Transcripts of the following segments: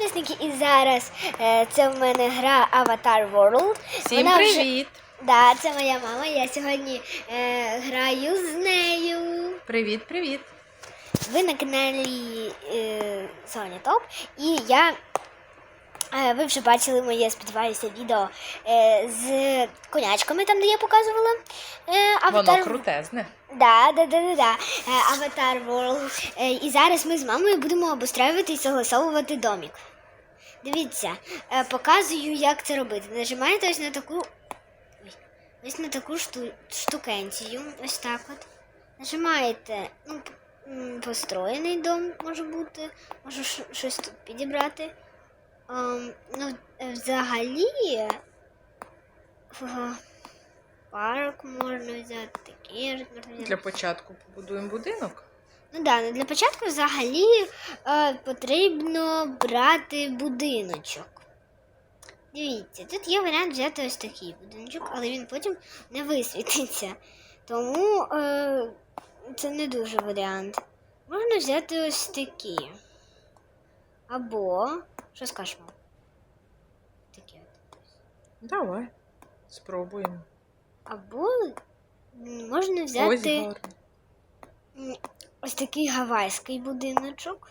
підписники, і зараз е, це в мене гра Avatar World. Всім Вона вже- привіт! Да, це моя мама. Я сьогодні е, граю з нею. Привіт, привіт! Ви на каналі е, Соня Топ. І я. е, Ви вже бачили моє, сподіваюся, відео е, з конячками, там, де я показувала. Е, Воно крутезне. Да, да, да, да, да. Е, Avatar World. Е, І зараз ми з мамою будемо обустраювати і согласовувати домик. Дивіться, е, показую, як це робити. Нажимаєте ось на таку. Ось на таку шту... штукенцію. Ось так от. Нажимаєте, ну, построєний дом може бути. Можу ш- щось тут підібрати. Ем, ну, е, взагалі. Парк можна взяти, таке ж можна взяти. Для початку побудуємо будинок. Ну да, ну для початку взагалі е, потрібно брати будиночок. Дивіться, тут є варіант взяти ось такий будиночок, але він потім не висвітиться. Тому е, це не дуже варіант. Можна взяти ось такі. Або. Що скажеш, мам? Такі от. Давай. Спробуємо. Або можна Ось взяти. гарно. Ось такий гавайський будиночок.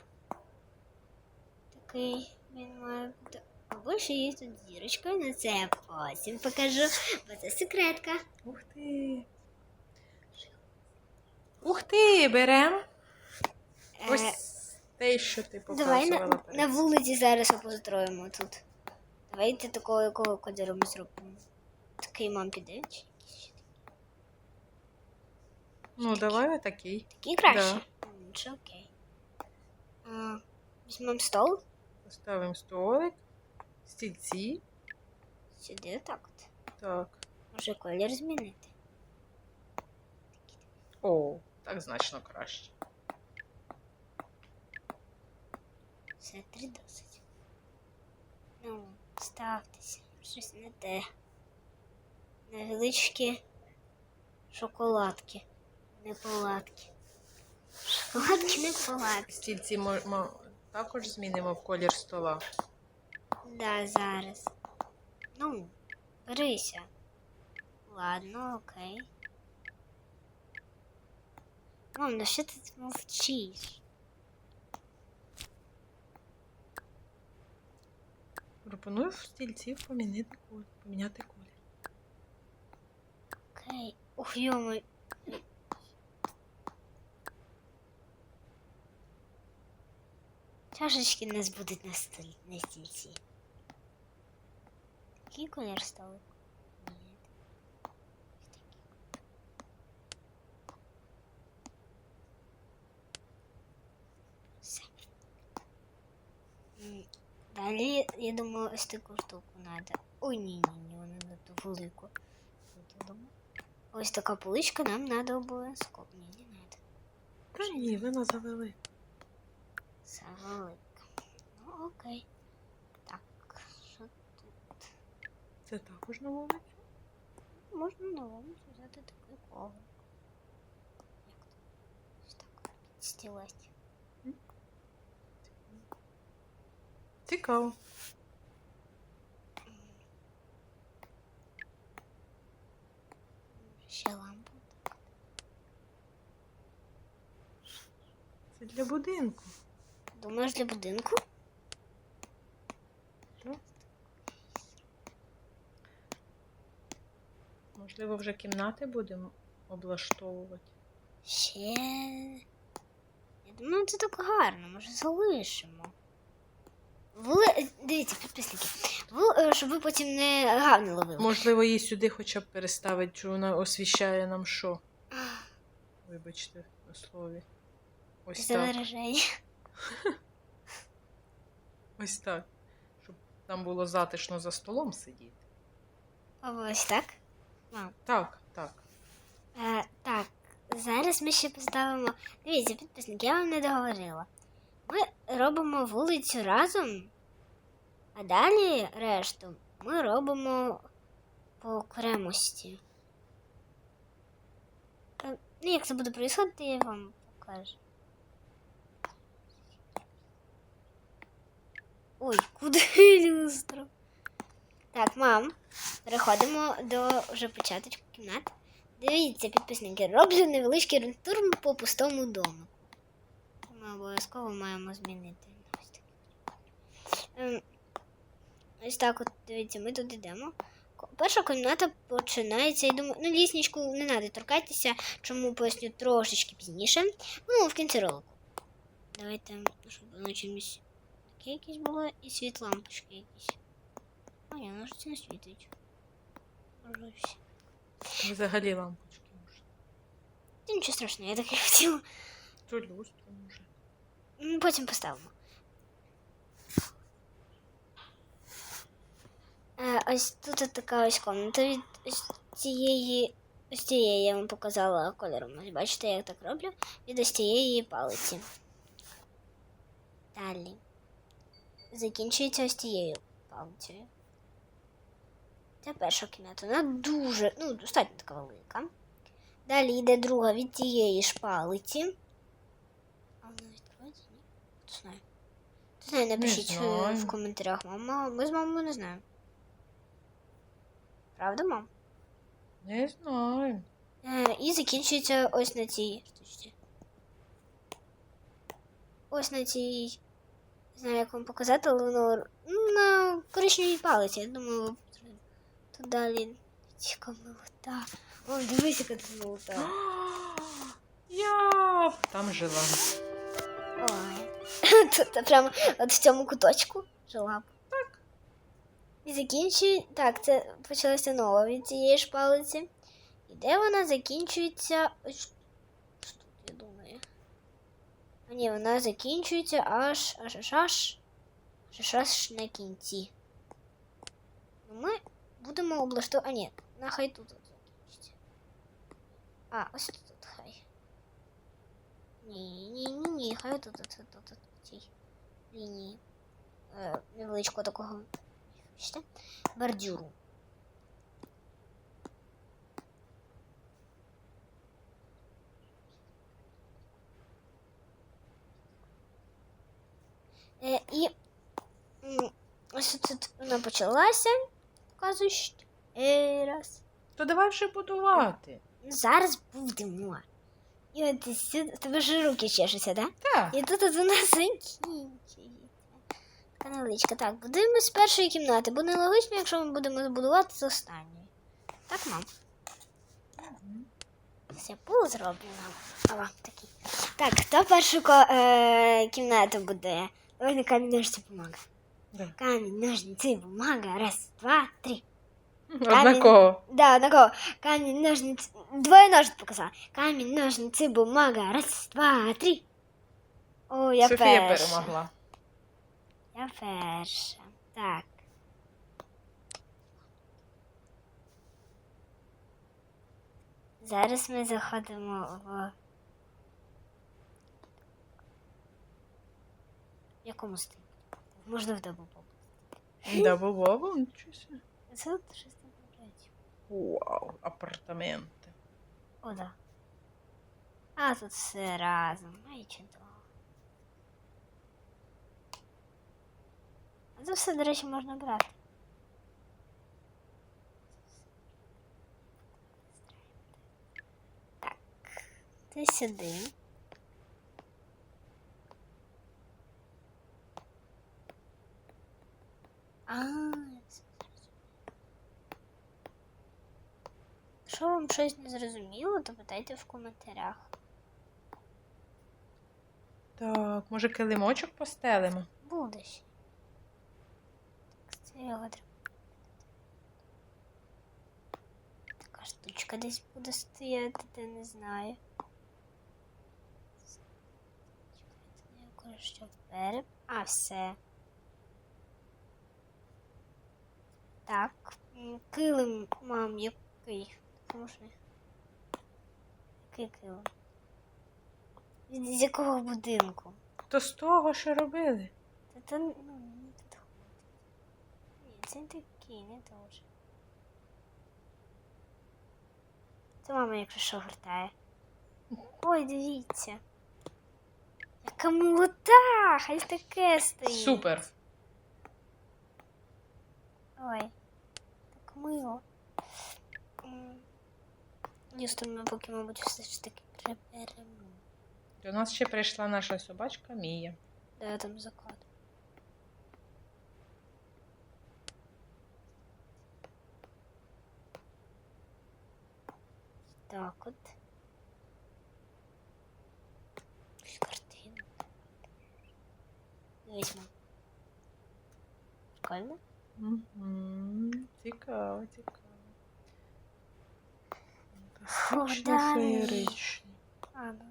Такий він має бути. Або ще є тут зірочка, на це я потім покажу, бо це секретка. Ух ти. Ух ти, беремо. Е, Ось те, що ти давай показувала. на, на вулиці зараз построїмо тут. Давайте такого якого кольору ми зробимо. Такий мам піде. чи якийсь ще такий? Ну, давай отакий. Такий краще? Чи окей. А, візьмемо стол. Поставимо столик, стільці. Сюди так от. Так. Може колір змінити. О, так значно краще. Все три досить. Ну, ставтеся. Щось не те. Невеличкі шоколадки. Не палатки. Шоколадки не палатки. Стільці мо- мо- також змінимо в колір стола. Да, зараз. Ну, берися. Ладно, окей. Мам, ну що ти мовчиш? Пропоную в стільці помінити колір. Поміняти колір. Окей. Ух, йоми. Чашечки нас будуть на столі, на стільці. Який колір столик? Далі, я думаю, ось штуку треба. Ой, ні, ні, ні, вона не ту велику. Ось така поличка нам треба обов'язково. Ні, не треба. Та ні, вона завели. Велика. Ну, окей. Так, що тут? Це також на вулицю. Можна на вулицю взяти такий коврик. Як то? Ось так підстілати. Цікаво. Ще лампу. Це для будинку. Думаєш для будинку? Можливо, вже кімнати будемо облаштовувати. Ще. Я думаю, це так гарно, може залишимо. Ви... Дивіться, підписники. Ви, е, щоб ви потім не гавни ловили. Можливо, її сюди хоча б переставити, що вона освіщає нам що. Вибачте на слові. Ось Це так. вираження. Ось так. Щоб там було затишно за столом сидіти. Ось так. Мам. Так, так. Е, так, зараз ми ще поставимо. Дивіться, підписники, я вам не договорила. Ми робимо вулицю разом, а далі решту ми робимо по окремості. Ну, як це буде происходити, я вам покажу. Ой, куди люстра? Так, мам, переходимо до вже початочку кімнат. Дивіться, підписники, роблю невеличкий рентур по пустому дому. Ми обов'язково маємо змінити. Ось так. Ем, так от, дивіться, ми тут йдемо. Перша кімната починається, я думаю, ну лісничку не треба торкатися, чому поясню трошечки пізніше. Ну, в кінці ролику. Давайте, щоб воно чимось таке якесь було і світ лампочки якісь. А ні, воно ж це не світить. Божусь. Взагалі лампочки можна. Та нічого страшного, я так і хотіла. То люстру може. М, Потім поставимо. Е, ось тут от така ось комната від ось цієї. Ось цієї я вам показала кольором. Ось бачите, я так роблю. Від ось цієї палиці. Далі. Закінчується ось цією палицею. Це перша кімната. Вона дуже, ну, достатньо така велика. Далі йде друга від цієї ж палиці. А вона відкривається? Ні? Хто знає? Хто знає, напишіть е, знаю. в коментарях. Мама, ми з мамою не знаємо. Правда, мам? Не знаю. Е, і закінчується ось на цій штучці. Ось на цій. Не знаю, як вам показати, але воно ну, на коричневій палиці. Я думаю, тут далі цікава милота. Ой, дивись, яка тут милота. Я там жила. Ой. Тут прямо от в цьому куточку жила. Так. І закінчує. Так, це почалася нова від цієї ж палиці. І де вона закінчується. Ось ні, вона закінчується аж аж аж аж аж аж на кінці. Ну, Ми будемо облаштовувати. А ні, нехай тут от закінчиться. А, ось тут от хай. Ні, ні, ні, ні, хай тут, тут, тут, тут, тут, в цій лінії е, невеличкого такого бачите, бордюру. І м, ось тут вона почалася, показуєш. Е, раз. То давай вже будувати. Ну, зараз будемо. І от сюди, тебе ж руки чешуться, так? Да? Так. І тут вона закінчується. Така невеличка. Так, будуємо з першої кімнати. Буде нелогічно, якщо ми будемо будувати з останньої. Так, мам? Все було зроблено. Ава, такий. Так, хто першу е- кімнату буде? Давай на камінь ножниці бумага. Да. Камінь, ножниці, бумага. Раз, два, три. Однаково. Да, однаково. Камінь, ножниці. Двоє ножниць показала. Камінь, ножниці, бумага. Раз, два, три. О, я Софія перша. перемогла. Я перша. Так. Зараз ми заходимо в. Якому стилі? Можна в добу Да, бобо, нічого собі. Це от щось там виглядає. Вау, апартаменти. О, да. А тут все разом. Ай, чудово. А це все, до речі, можна брати. Так, ти сюди. А, Якщо вам щось не зрозуміло, то питайте в коментарях. Так, може килимочок постелимо? Буде ще. Так, це його треба. Така штучка десь буде стояти, де не знаю. Що вперед. А, все. Так, килим, мам, який? Який килим? З якого будинку? То з того, що робили. Та то ну, не підходить. Ні, це не такий, не дуже. Це мама, якщо що, гортає. Ой, дивіться. Яка молота! Хай таке стоїть. Супер. Ой, мило. М. Дійсно, ми поки, мабуть, все ж таки приберемо. До нас ще прийшла наша собачка Мія. Де там заклад? Так от. Якусь Картину. Прикольно? Угу. Цікаво, цікаво. Фу, Фактично далі. феєрично. А, ну,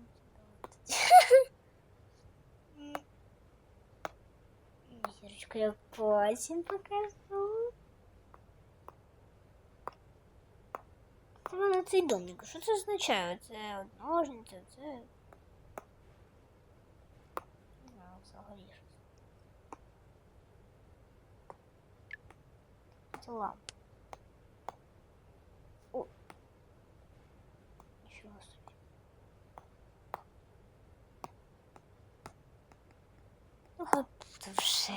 Зірочку я потім покажу. Це в мене цей домик. Що це означає? Це от ножниця, це. Лампа. О! Нічого собі. Ну, буде вже.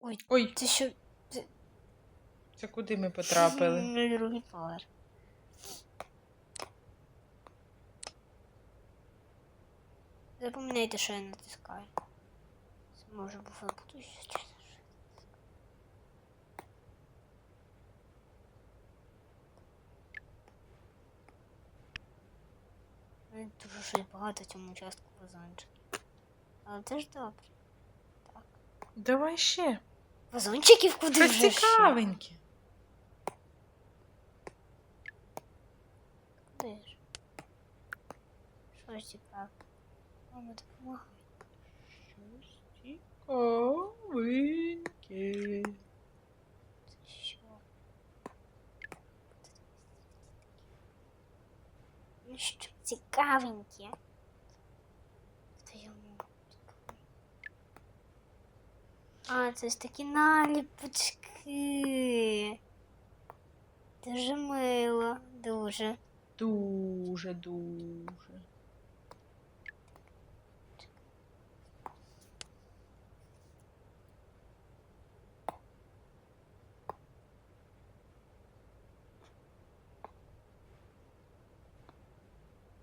Ой, Ой, це що? Це куди ми потрапили? На другий поверх. Запам'ятайте, що я натискаю. Це може що Ну, Дуже щось багато в цьому частку вазончиків. Але це ж добре. Так. Давай ще. Вазончиків куди Щось вже ще? цікавеньке. Куди ж? Що ж цікаво? Мама допомагає. Щось цікавеньке. Це що? Ну що цікавеньке? В твоєму цікавому. А, це ж такі наліпочки. Дуже мило, дуже. Дуже, дуже.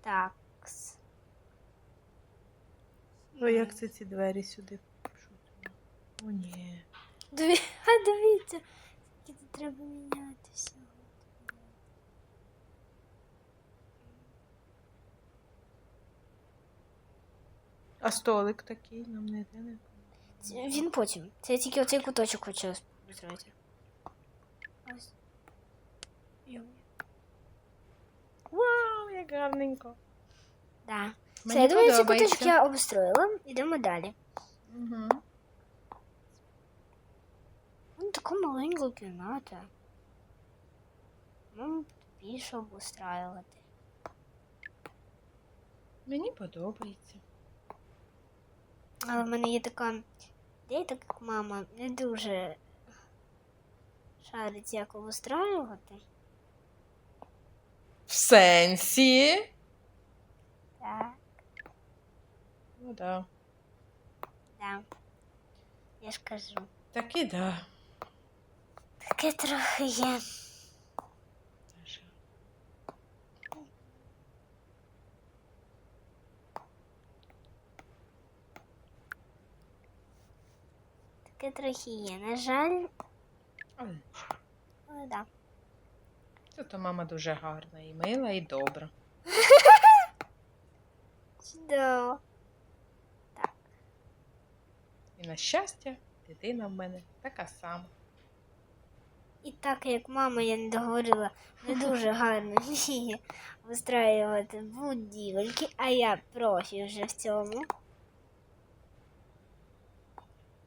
Так. О, як це ці двері сюди? О, ні. Диві... А дивіться, скільки треба міняти. А столик такий нам не йде не. Він потім. Це я тільки оцей куточок хочу зробити. Ось. Вау, як гарненько. Да. Мені я думаю, ці подобається. куточки я обстроїла. Йдемо далі. Угу. Ну, така маленька кімната. Ну, більше обустраювати. Мені подобається. Але в мене є така ідея, так як мама не дуже шарить, як обустраювати. В сенсі? Так, Ну да. да. Я ж кажу. Так і да. Таке трохи є. Таке трохи є. На жаль, Але да. Зато мама дуже гарна і мила, і добра. Чудово. І на щастя, дитина в мене така сама. І так як мама, я не договорила, не дуже гарно вміє вистраювати будівельки, а я профі вже в цьому.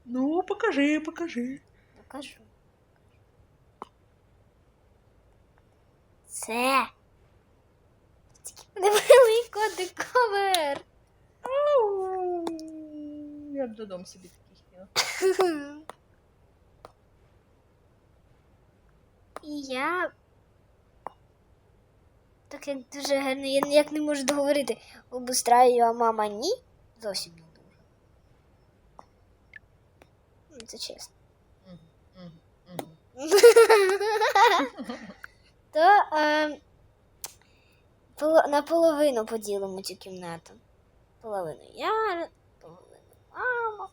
Ну, покажи, покажи. Покажу. Це невеликий декавер. Ау! Я б додому собі такий хотіла. І я Так як дуже гарно, я ніяк не можу договорити. Обустраю, а мама ні. Зовсім не дуже. Ну, Це чесно. То е, наполовину поділимо цю кімнату. Половину я, половину мама.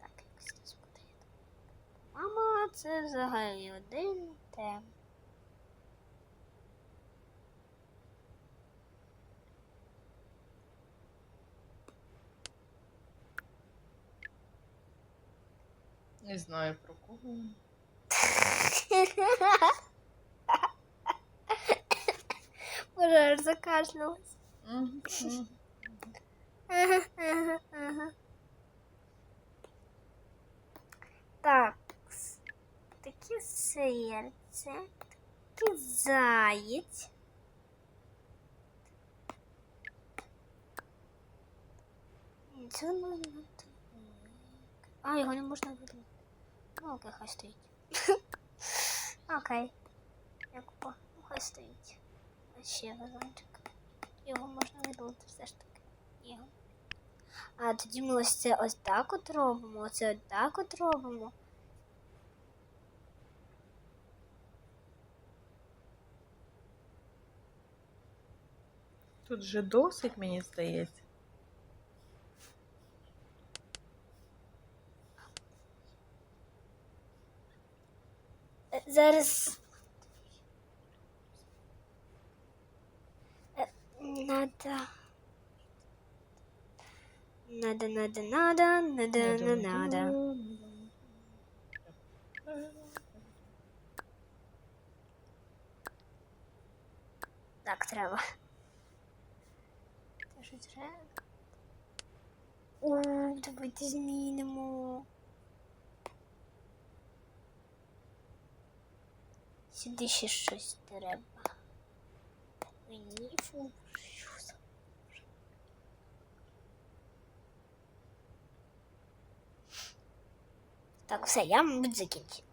Так, якось буде. Мама, це взагалі один тем. Не знаю про кого. Боже, аж закашлялась. Так. Таке серце. Такий заєць. Це можна. А, його не можна видати. Ну, окей, хай стоїть. Окей. Як по, ну, хай стоїть. А ще вазончик. Його можна видалити все ж таки. Його. А тоді ми ось це ось так от робимо, оце от так от робимо. Тут же досить, мені здається. Зараз. Е, Надо. Надо, надо, надо, надо, надо, надо. Так, треба. Що треба? У, давайте змінимо. Сюди ще щось треба. Мені фу. що за- Так, все, я, мабуть, закінчив.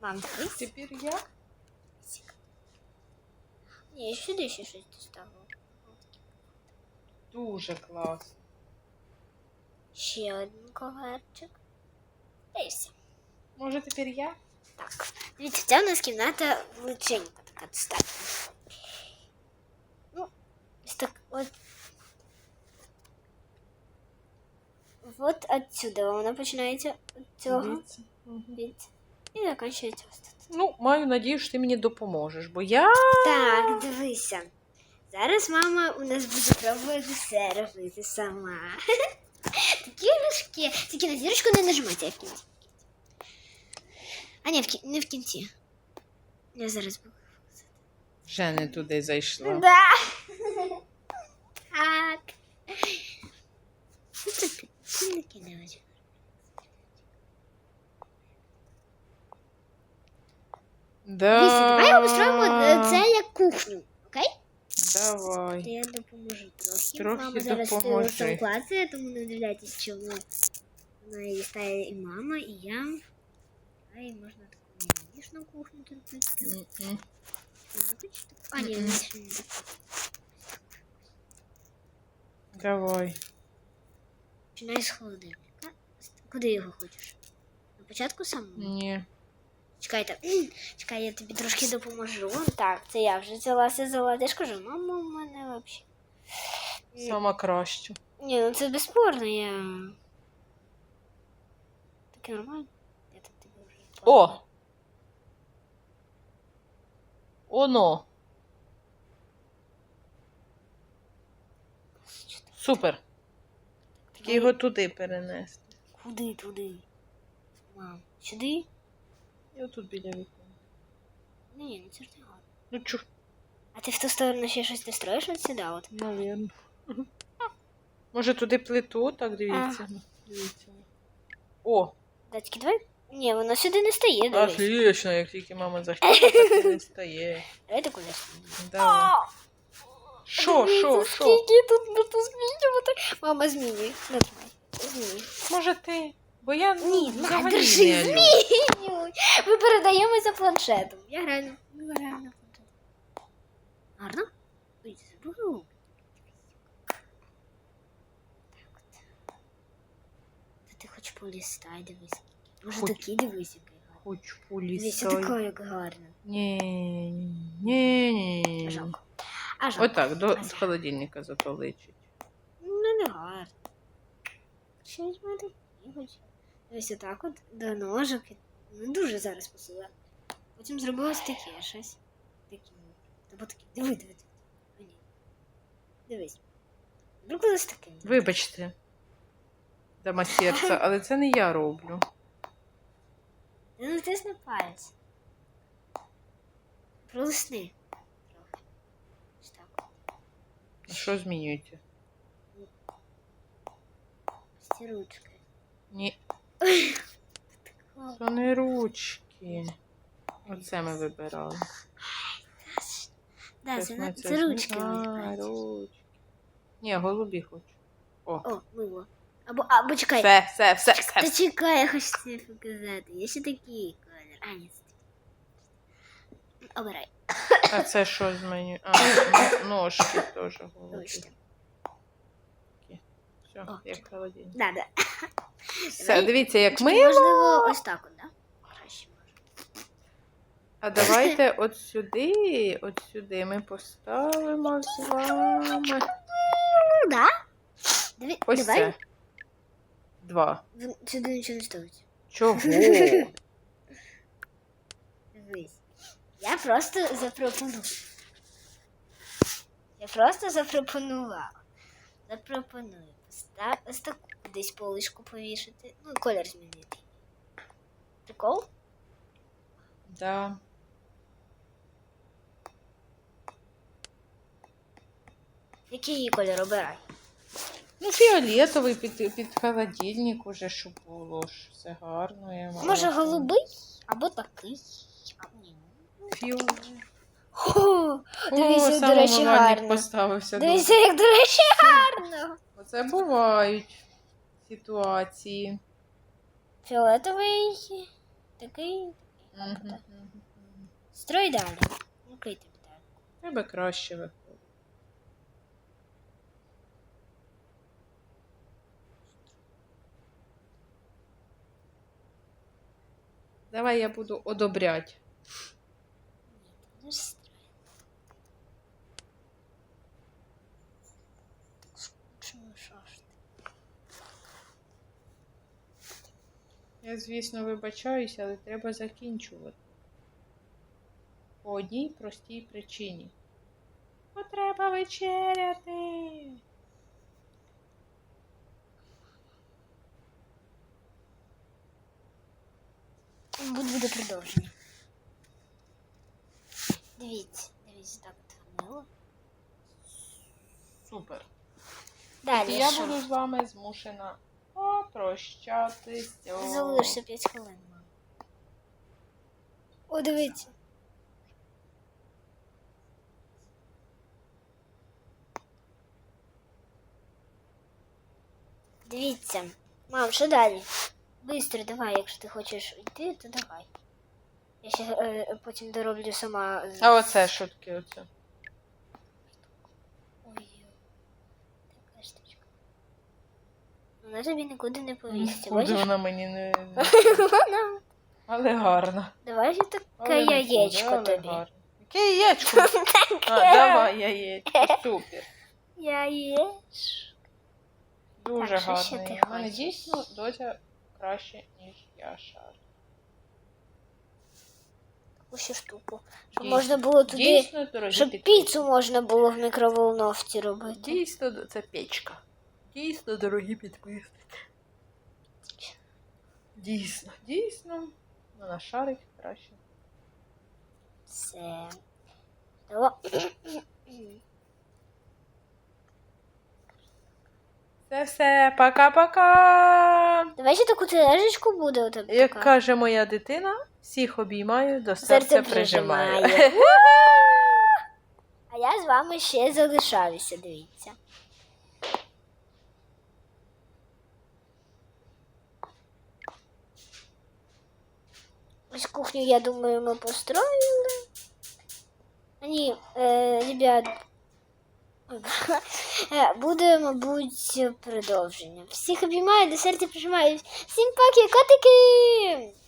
Мам, дивись. Тепер як? Ні, сюди ще щось доставила. Дуже класно. Ще один коверчик. Та й все. Може тепер я? Так. Дивіться, ця у нас кімната величенька така достатньо. Ну, ось так от. Вот отсюда вона починається від цього. Дивіться. Мгм. Від. І закінчується ось тут. Ну, маю надію, що ти мені допоможеш, бо я. Так, дивися. Зараз мама у нас буде пробувати все робити сама. Такі рожки. Тільки на зірочку не нажимайте, а в кінці. А ні, в кі... не в кінці. Я зараз буду. Вже не туди зайшла. Да. Так. Що це ти? Що не кидаєш? Да. Дивіться, давай обустроїмо е, це як кухню, окей? Давай. Я допоможу трохи. Трохи мама зараз допоможи. все клацає, тому не дивляйтесь, чому вона її стає і мама, і я. А і можна таку мілішну кухню тут? А, ні, Мгм. не ще не так. Давай. Починай з холодильника. Куди його хочеш? На початку самого? Ні. Чекайте, чекай, я тобі трошки допоможу. Так, це я вже взялася за Я ж кажу, мама в мене взагалі. Сама краща. Ні, ну це безспорно, я. Таке нормально. Я так тобі вже. О! Оно. Супер. Тільки його туди перенести. Куди туди? Мам, сюди? І отут біля вікна. Ні, не гарно. Ну чу, А ти в ту сторону ще щось достроїш от сюди? От? навірно. Може туди плиту, так дивіться. Дивіться. О, Датьки, давай. Ні, воно сюди не стає, дивись. отлично, як тільки мама захотіла, так і не стає. Давай таку не Давай. Що, що, що? Скільки тут можна змінювати? Мама змінює. Нажимай. Змінюй. Може ти? Бо я ну, Ні, на, взагалі держи, не люблю. змінюй. Ми передаємося планшетом. Я граю на, ми граємо на планшеті. Гарно? Ой, забув. Так от. Та ти хоч полістай, дивись. Може Хоч. такі дивись, який гарний. Хоч полісай. така як гарно. Ні, ні, ні. Жалко. А жалко. Отак, до з холодильника зато личить. Ну, не гарно. Щось мене такі хоч. Ось отак от до ножок. Ну, дуже зараз посила. Потім зробилось таке щось. Такі. Або такі. Диви, диви, диви. О, ні. Дивись. Зробилось таке. Вибачте, дама серця, але це не я роблю. Ти не тисни палець. Пролисни. Ось так. Що змінюєте? Ось ці ручки. Ні, то не ручки. Оце ми вибирали. Да, Щас це, ми на- це це ручки. А, ручки. Ні, голубі хочу. О, О, мило. Або, або чекай. все, все, все, Та чекай, я хочу тобі показати. Є ще такий колір. А, ні, це такий. Обирай. А це що з меню? А, ну, ножки теж голубі. Все, О, як холодильник. Да, да. Все, дивіться, як ми. Можливо, ось так от, да? Краще може. А давайте от сюди, от сюди ми поставимо з вами. Ну, да. Диві, Ось давай. Два. В- Сюди нічого не ставить. Чого? Дивись. Я просто запропоную. Я просто запропонувала. Запропоную. Постав... Ось таку десь поличку повішати. Ну, колір змінити. Прикол? Да. Який її колір обирай? Ну, фіолетовий під, під холодильник уже, щоб було ж все гарно. Я. Може голубий або такий. А, ні. Фіолетовий. О, Дивіться, до речі, гарно. поставився. Дивіться, як, до речі, гарно. Оце бувають ситуації. Фіолетовий. Такий. Так. Строй далі. Тобі далі. Тебе краще Давай я буду одобрять. Я, звісно, вибачаюся, але треба закінчувати. По одній простій причині. Бо треба вечеряти. Буде, буде продовження. Дивіться, дивіться, так от гарно. Супер. Далі, І я що? буду з вами змушена попрощатися. Залишся 5 хвилин. О, дивіться. Дивіться. Мам, що далі? Бистро давай, якщо ти хочеш йти, то давай. Я ще е, потім дороблю сама. з- А оце таке оце? Ой. Така штучка. Вона тобі нікуди не повіситься, Куди бачиш? вона мені не. Вона. Але гарна. Давай ще таке Але не яєчко але тобі. гарна. Яке яєчко? А, давай яєчко. Супер. Яєчко. Дуже Так, що ще гарно. ти У мене хочеш? дійсно доця краще, ніж я шар. Таку ще штуку. Щоб Дійсно. можна було туди. Дійсно, дорогі Щоб підписники. піцу можна було в мікроволновці робити. Дійсно, це печка. Дійсно, дорогі підписники. Дійсно, дійсно. Ну, на шарик краще. Все. Давай. Все, все, пока-пока. Давай ще таку тележечку буде у тебе. Як така. каже моя дитина, всіх обіймаю, до серця, Серце прижимаю. прижимає. А я з вами ще залишаюся, дивіться. Ось кухню, я думаю, ми построїли. Ні, е, ребят. Е, Буде, мабуть, продовження. Всіх обіймаю, до серця прижимаю. Всім паки, котики!